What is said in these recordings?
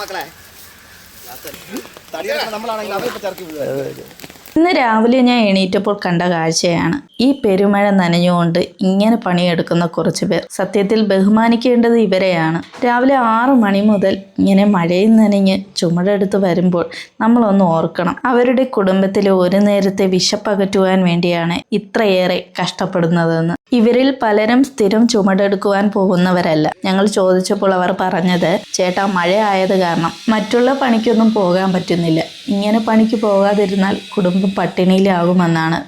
മക്കളെ. നമ്മളാണെങ്കിൽ അവരിപ്പോ ചേർക്കി ഇന്ന് രാവിലെ ഞാൻ എണീറ്റപ്പോൾ കണ്ട കാഴ്ചയാണ്. ഈ പെരുമഴ നനഞ്ഞുകൊണ്ട് ഇങ്ങനെ പണിയെടുക്കുന്ന കുറച്ച് പേർ. സത്യത്തിൽ ബഹുമാനിക്കേണ്ടത് ഇവരെയാണ്. രാവിലെ ആറു മണി മുതൽ ഇങ്ങനെ മഴയിൽ നനഞ്ഞ് ചുമടെടുത്ത് വരുമ്പോൾ നമ്മളൊന്ന് ഓർക്കണം. അവരുടെ കുടുംബത്തിലെ ഒരു നേരത്തെ വിശപ്പകറ്റുവാൻ വേണ്ടിയാണ് ഇത്രയേറെ കഷ്ടപ്പെടുന്നതെന്ന്. ഇവരിൽ പലരും സ്ഥിരം ചുമടെടുക്കുവാൻ പോകുന്നവരല്ല. ഞങ്ങൾ ചോദിച്ചപ്പോൾ അവർ പറഞ്ഞത് ചേട്ടാ മഴ ആയത് കാരണം മറ്റുള്ള പണിക്കൊന്നും പോകാൻ പറ്റുന്നില്ല. ഇങ്ങനെ പണിക്ക് പോകാതിരുന്നാൽ കുടുംബം പട്ടിണിയിലാകുമെന്നാണ്.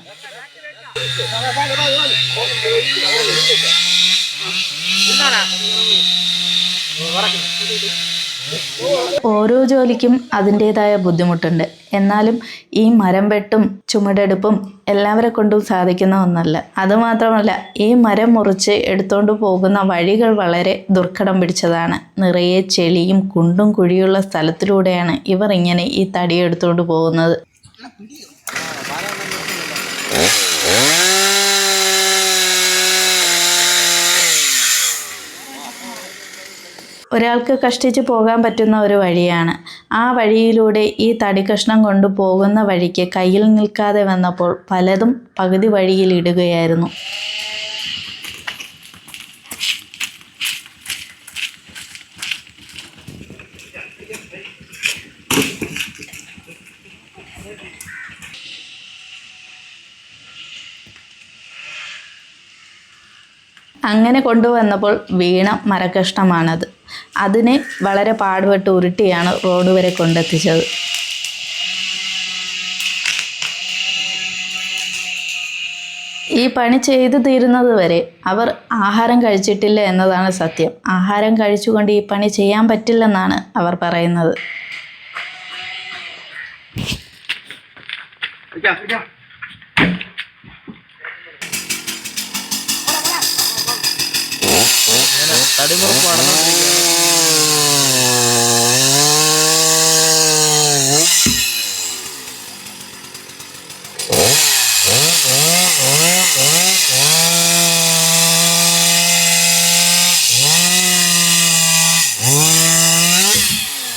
ഓരോ ജോലിക്കും അതിന്റെതായ ബുദ്ധിമുട്ടുണ്ട്. എന്നാലും ഈ മരം വെട്ടും ചുമടെടുപ്പും എല്ലാവരെ കൊണ്ടും സാധിക്കുന്ന ഒന്നല്ല. അതുമാത്രമല്ല ഈ മരം മുറിച്ച് എടുത്തുകൊണ്ട് പോകുന്ന വഴികൾ വളരെ ദുർഘടം പിടിച്ചതാണ്. നിറയെ ചെളിയും കുണ്ടും കുഴിയുള്ള സ്ഥലത്തിലൂടെയാണ് ഇവർ ഇങ്ങനെ ഈ തടി എടുത്തുകൊണ്ട് പോകുന്നത്. ഒരാൾക്ക് കഷ്ടിച്ച് പോകാൻ പറ്റുന്ന ഒരു വഴിയാണ്. ആ വഴിയിലൂടെ ഈ തടി കഷ്ണം കൊണ്ട് പോകുന്ന വഴിക്ക് കയ്യിൽ നിൽക്കാതെ വന്നപ്പോൾ പലതും പകുതി വഴിയിൽ ഇടുകയായിരുന്നു. അങ്ങനെ കൊണ്ടുവന്നപ്പോൾ വീണ മരകഷ്ണമാണത് അതിനെ വളരെ പാടുപെട്ട് ഉരുട്ടിയാണ് റോഡ് വരെ കൊണ്ടെത്തിച്ചത്. ഈ പണി ചെയ്തു തീരുന്നത് വരെ അവർ ആഹാരം കഴിച്ചിട്ടില്ല എന്നതാണ് സത്യം. ആഹാരം കഴിച്ചുകൊണ്ട് ഈ പണി ചെയ്യാൻ പറ്റില്ലെന്നാണ് അവർ പറയുന്നത്.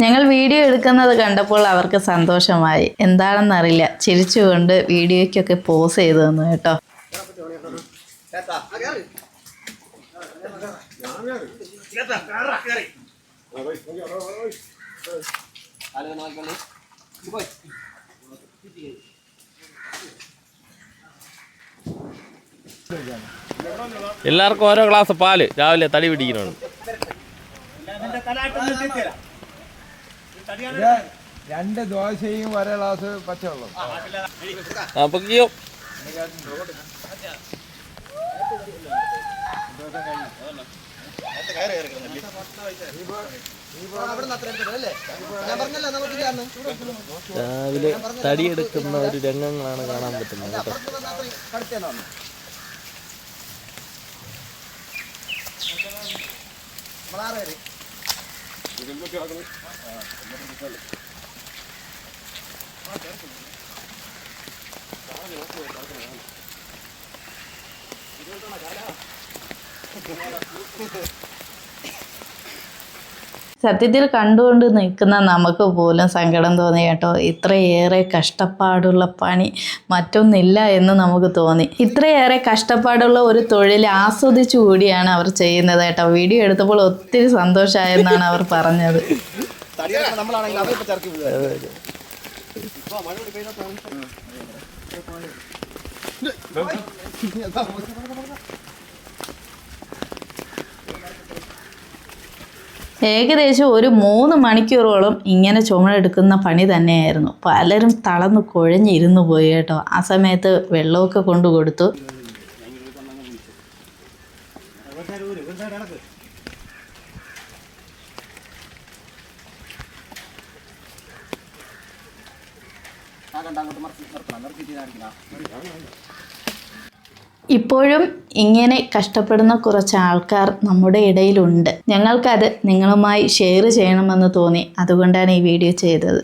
ഞങ്ങൾ വീഡിയോ എടുക്കുന്നത് കണ്ടപ്പോൾ അവർക്ക് സന്തോഷമായി. എന്താണെന്നറിയില്ല. ചിരിച്ചുകൊണ്ട് വീഡിയോയ്ക്കൊക്കെ പോസ് ചെയ്തു തന്നു കേട്ടോ. എല്ലാവർക്കും ഓരോ ഗ്ലാസ് പാൽ. രാവിലെ തടി പിടിക്കണം രണ്ട് ദോശയും ഒരേ ഗ്ലാസ് പച്ചവെള്ളം അപ്പൊക്കെയോ രാവിലെ തടിയെടുക്കുന്ന ഒരു രംഗങ്ങളാണ് കാണാൻ പറ്റുന്നത് കേട്ടോ. അപ്പുറത്ത് സത്യത്തിൽ കണ്ടുകൊണ്ട് നിൽക്കുന്ന നമുക്ക് പോലും സങ്കടം തോന്നി കേട്ടോ. ഇത്രയേറെ കഷ്ടപ്പാടുള്ള പണി മറ്റൊന്നില്ല എന്ന് നമുക്ക് തോന്നി. ഇത്രയേറെ കഷ്ടപ്പാടുള്ള ഒരു തൊഴിൽ ആസ്വദിച്ചു കൂടിയാണ് അവർ ചെയ്യുന്നത് കേട്ടോ. വീഡിയോ എടുത്തപ്പോൾ ഒത്തിരി സന്തോഷമായെന്നാണ് അവർ പറഞ്ഞത്. നമ്മളാണെങ്കിൽ അവരിപ്പോ ചേർക്കി വിടുക ഏകദേശം ഒരു മൂന്ന് മണിക്കൂറോളം ഇങ്ങനെ ചുമടെടുക്കുന്ന പണി തന്നെയായിരുന്നു. പലരും തളർന്ന് കുഴഞ്ഞിരുന്നു പോയി കേട്ടോ. ആ സമയത്ത് വെള്ളമൊക്കെ കൊണ്ടു കൊടുത്തു. ഇപ്പോഴും ഇങ്ങനെ കഷ്ടപ്പെടുന്ന കുറച്ച് ആൾക്കാർ നമ്മുടെ ഇടയിലുണ്ട്. ഞങ്ങൾക്കത് നിങ്ങളുമായി ഷെയർ ചെയ്യണമെന്ന് തോന്നി. അതുകൊണ്ടാണ് ഈ വീഡിയോ ചെയ്തത്.